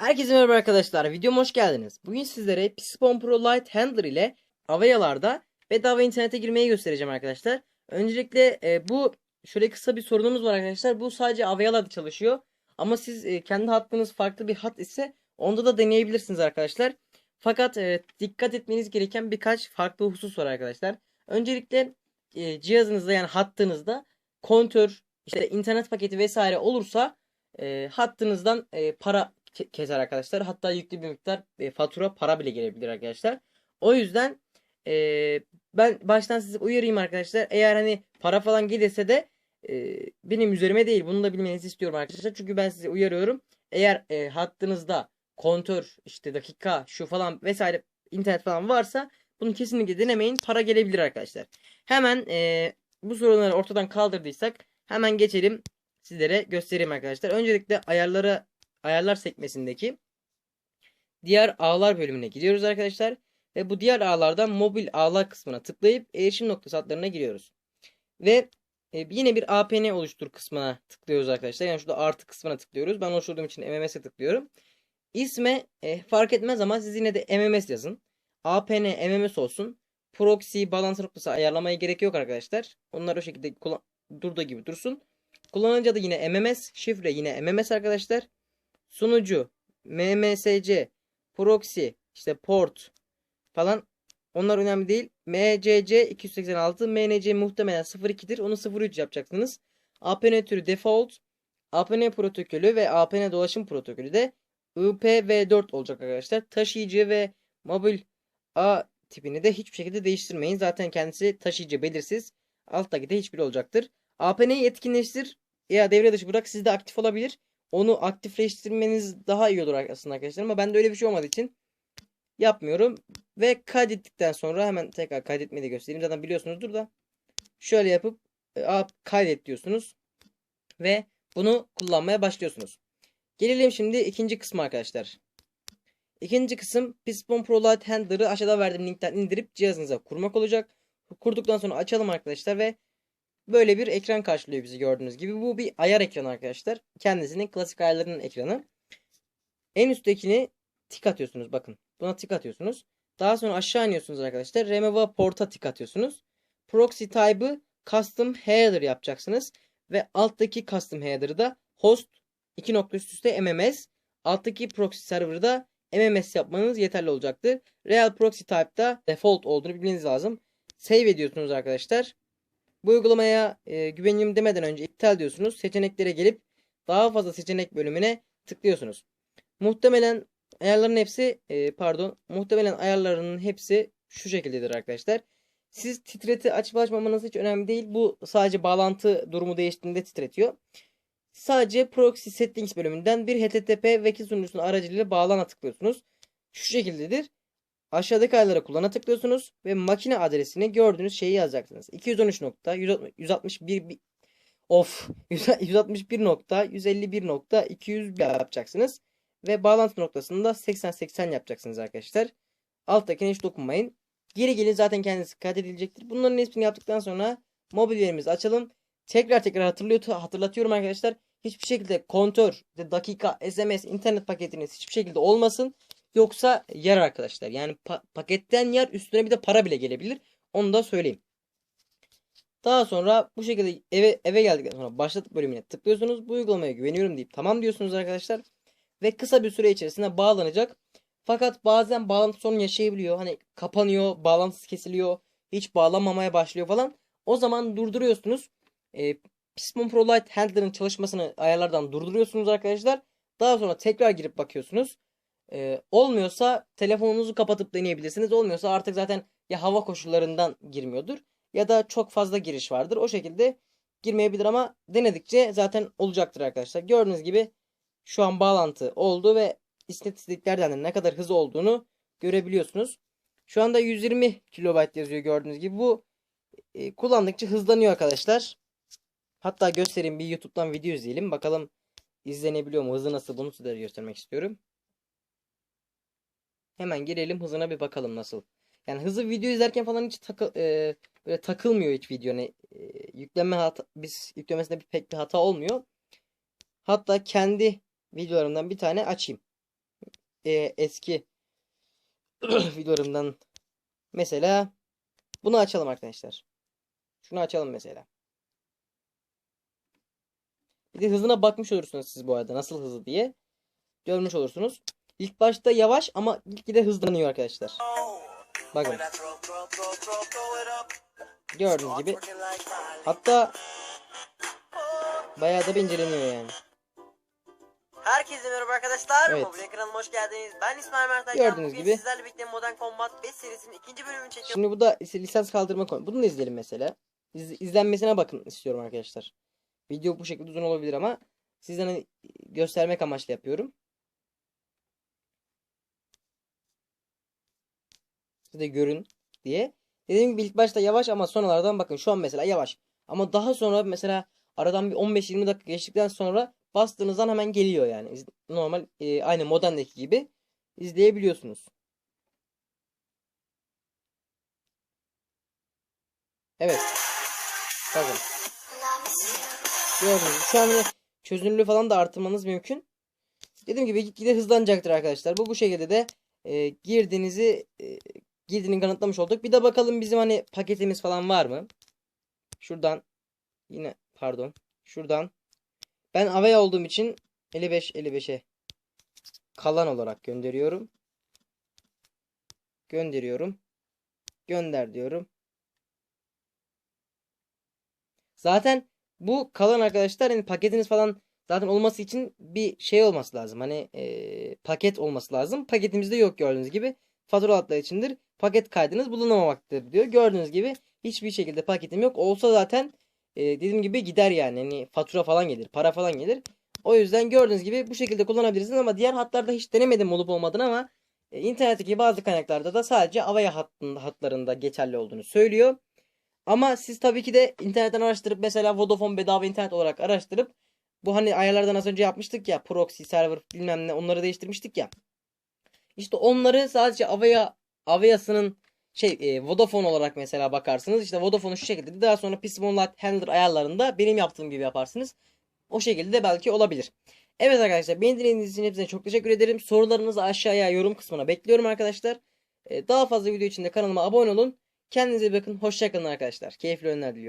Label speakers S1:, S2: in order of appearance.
S1: Herkese merhaba arkadaşlar. Videoma hoş geldiniz. Bugün sizlere Piston Pro Lite Handler ile Avayalarda bedava internete girmeyi göstereceğim arkadaşlar. Öncelikle e, bu şöyle kısa bir sorunumuz var arkadaşlar. Bu sadece Avayalarda çalışıyor. Ama siz e, kendi hattınız farklı bir hat ise onda da deneyebilirsiniz arkadaşlar. Fakat e, dikkat etmeniz gereken birkaç farklı husus var arkadaşlar. Öncelikle e, cihazınızda yani hattınızda kontör, işte internet paketi vesaire olursa e, hattınızdan e, para keser arkadaşlar. Hatta yüklü bir miktar e, fatura para bile gelebilir arkadaşlar. O yüzden e, ben baştan sizi uyarayım arkadaşlar. Eğer hani para falan gelirse de e, benim üzerime değil. Bunu da bilmenizi istiyorum arkadaşlar. Çünkü ben sizi uyarıyorum. Eğer e, hattınızda kontör işte dakika şu falan vesaire internet falan varsa bunu kesinlikle denemeyin. Para gelebilir arkadaşlar. Hemen e, bu sorunları ortadan kaldırdıysak hemen geçelim sizlere göstereyim arkadaşlar. Öncelikle ayarlara ayarlar sekmesindeki diğer ağlar bölümüne gidiyoruz arkadaşlar. Ve bu diğer ağlardan mobil ağlar kısmına tıklayıp erişim noktası adlarına giriyoruz. Ve e, yine bir APN oluştur kısmına tıklıyoruz arkadaşlar. Yani şurada artı kısmına tıklıyoruz. Ben oluşturduğum için MMS'e tıklıyorum. İsme e, fark etmez ama siz yine de MMS yazın. APN MMS olsun. Proxy bağlantı noktası ayarlamaya gerek yok arkadaşlar. Onlar o şekilde durduğu gibi dursun. Kullanıcı adı yine MMS. Şifre yine MMS arkadaşlar. Sunucu, MMSC, proxy, işte port falan onlar önemli değil. MCC 286, MNC muhtemelen 02'dir. Onu 03 yapacaksınız. APN türü default, APN protokolü ve APN dolaşım protokolü de IPv4 olacak arkadaşlar. Taşıyıcı ve mobil ağ tipini de hiçbir şekilde değiştirmeyin. Zaten kendisi taşıyıcı belirsiz. Alttaki de hiçbir olacaktır. APN'yi etkinleştir ya devre dışı bırak sizde aktif olabilir. Onu aktifleştirmeniz daha iyi olur aslında arkadaşlar ama bende öyle bir şey olmadığı için yapmıyorum. Ve kaydettikten sonra hemen tekrar kaydetmeyi de göstereyim. Zaten biliyorsunuzdur da şöyle yapıp e, kaydet diyorsunuz ve bunu kullanmaya başlıyorsunuz. Gelelim şimdi ikinci kısma arkadaşlar. İkinci kısım Piston Pro Lite Handler'ı aşağıda verdiğim linkten indirip cihazınıza kurmak olacak. Kurduktan sonra açalım arkadaşlar ve böyle bir ekran karşılıyor bizi gördüğünüz gibi. Bu bir ayar ekranı arkadaşlar. Kendisinin klasik ayarlarının ekranı. En üsttekini tik atıyorsunuz bakın. Buna tik atıyorsunuz. Daha sonra aşağı iniyorsunuz arkadaşlar. Remova port'a tik atıyorsunuz. Proxy type'ı custom header yapacaksınız. Ve alttaki custom header'ı da host 2 nokta üst üste MMS. Alttaki proxy server'da MMS yapmanız yeterli olacaktır. Real proxy type'da default olduğunu bilmeniz lazım. Save ediyorsunuz arkadaşlar. Bu uygulamaya e, güveniyorum demeden önce iptal diyorsunuz. Seçeneklere gelip daha fazla seçenek bölümüne tıklıyorsunuz. Muhtemelen ayarların hepsi e, pardon muhtemelen ayarlarının hepsi şu şekildedir arkadaşlar. Siz titreti açıp açmamanız hiç önemli değil. Bu sadece bağlantı durumu değiştiğinde titretiyor. Sadece proxy settings bölümünden bir HTTP vekil sunucusunun aracılığıyla bağlana tıklıyorsunuz. Şu şekildedir. Aşağıdaki ayarlara kullana tıklıyorsunuz ve makine adresini gördüğünüz şeyi yazacaksınız. 213.161 bi- of 161.151.200 yapacaksınız ve bağlantı noktasında 80-80 yapacaksınız arkadaşlar. Alttakine hiç dokunmayın. Geri gelin zaten kendisi kaydedilecektir. Bunların hepsini yaptıktan sonra mobil verimizi açalım. Tekrar tekrar hatırlıyor, hatırlatıyorum arkadaşlar. Hiçbir şekilde kontör, dakika, SMS, internet paketiniz hiçbir şekilde olmasın. Yoksa yer arkadaşlar. Yani pa- paketten yer üstüne bir de para bile gelebilir. Onu da söyleyeyim. Daha sonra bu şekilde eve eve geldikten sonra başlat bölümüne tıklıyorsunuz. Bu uygulamaya güveniyorum deyip tamam diyorsunuz arkadaşlar. Ve kısa bir süre içerisinde bağlanacak. Fakat bazen bağlantı sorunu yaşayabiliyor. Hani kapanıyor, bağlantısı kesiliyor, hiç bağlanmamaya başlıyor falan. O zaman durduruyorsunuz. E, Piston Pro Lite Handler'ın çalışmasını ayarlardan durduruyorsunuz arkadaşlar. Daha sonra tekrar girip bakıyorsunuz. Ee, olmuyorsa telefonunuzu kapatıp deneyebilirsiniz. Olmuyorsa artık zaten ya hava koşullarından girmiyordur ya da çok fazla giriş vardır. O şekilde girmeyebilir ama denedikçe zaten olacaktır arkadaşlar. Gördüğünüz gibi şu an bağlantı oldu ve istatistiklerden de ne kadar hızlı olduğunu görebiliyorsunuz. Şu anda 120 kilobayt yazıyor gördüğünüz gibi. Bu e, kullandıkça hızlanıyor arkadaşlar. Hatta göstereyim bir YouTube'dan video izleyelim. Bakalım izlenebiliyor mu? Hızı nasıl? Bunu size göstermek istiyorum. Hemen girelim hızına bir bakalım nasıl. Yani hızlı video izlerken falan hiç takı, e, böyle takılmıyor hiç video. Ne, e, yükleme hata, biz yüklemesinde bir, pek bir hata olmuyor. Hatta kendi videolarımdan bir tane açayım. e, eski videolarımdan mesela bunu açalım arkadaşlar. Şunu açalım mesela. Bir de hızına bakmış olursunuz siz bu arada nasıl hızlı diye. Görmüş olursunuz. İlk başta yavaş ama gitgide hızlanıyor arkadaşlar. Bakın. Gördüğünüz gibi. Hatta bayağı da inceleniyor yani.
S2: Herkese merhaba arkadaşlar.
S1: Evet.
S2: Mobil kanalıma hoş geldiniz. Ben İsmail Mert Aycan.
S1: Gördüğünüz
S2: Bugün
S1: gibi.
S2: sizlerle birlikte Modern Combat 5 serisinin ikinci bölümünü çekiyorum.
S1: Şimdi bu da lisans kaldırma konu. Bunu da izleyelim mesela. İz, izlenmesine bakın istiyorum arkadaşlar. Video bu şekilde uzun olabilir ama sizden hani göstermek amaçlı yapıyorum. De görün diye. Dediğim gibi ilk başta yavaş ama sonralardan bakın şu an mesela yavaş. Ama daha sonra mesela aradan bir 15-20 dakika geçtikten sonra bastığınızdan hemen geliyor yani. Normal e, aynı modemdeki gibi izleyebiliyorsunuz. Evet. Bakın. Gördüğünüz gibi şu an çözünürlüğü falan da artırmanız mümkün. Dediğim gibi gitgide hızlanacaktır arkadaşlar. Bu bu şekilde de e, girdiğinizi e, girdiğini kanıtlamış olduk. Bir de bakalım bizim hani paketimiz falan var mı? Şuradan yine pardon. Şuradan ben Avaya olduğum için 55 55'e kalan olarak gönderiyorum. Gönderiyorum. Gönder diyorum. Zaten bu kalan arkadaşlar hani paketiniz falan zaten olması için bir şey olması lazım. Hani eee, paket olması lazım. Paketimizde yok gördüğünüz gibi. Fatura hatları içindir. Paket kaydınız bulunamamaktadır diyor. Gördüğünüz gibi hiçbir şekilde paketim yok. Olsa zaten eee, dediğim gibi gider yani. Hani fatura falan gelir, para falan gelir. O yüzden gördüğünüz gibi bu şekilde kullanabilirsiniz ama diğer hatlarda hiç denemedim olup olmadığını ama e, internetteki bazı kaynaklarda da sadece Avaya hattında, hatlarında geçerli olduğunu söylüyor. Ama siz tabii ki de internetten araştırıp mesela Vodafone bedava internet olarak araştırıp bu hani ayarlardan az önce yapmıştık ya proxy server bilmem ne onları değiştirmiştik ya. İşte onları sadece Avaya Avaya'sının şey e, Vodafone olarak mesela bakarsınız. İşte Vodafone'u şu şekilde daha sonra PC Light Handler ayarlarında benim yaptığım gibi yaparsınız. O şekilde de belki olabilir. Evet arkadaşlar beni dinlediğiniz için hepsine çok teşekkür ederim. Sorularınızı aşağıya yorum kısmına bekliyorum arkadaşlar. E, Daha fazla video için de kanalıma abone olun. Kendinize bakın. Hoşçakalın arkadaşlar. Keyifli oyunlar diliyorum.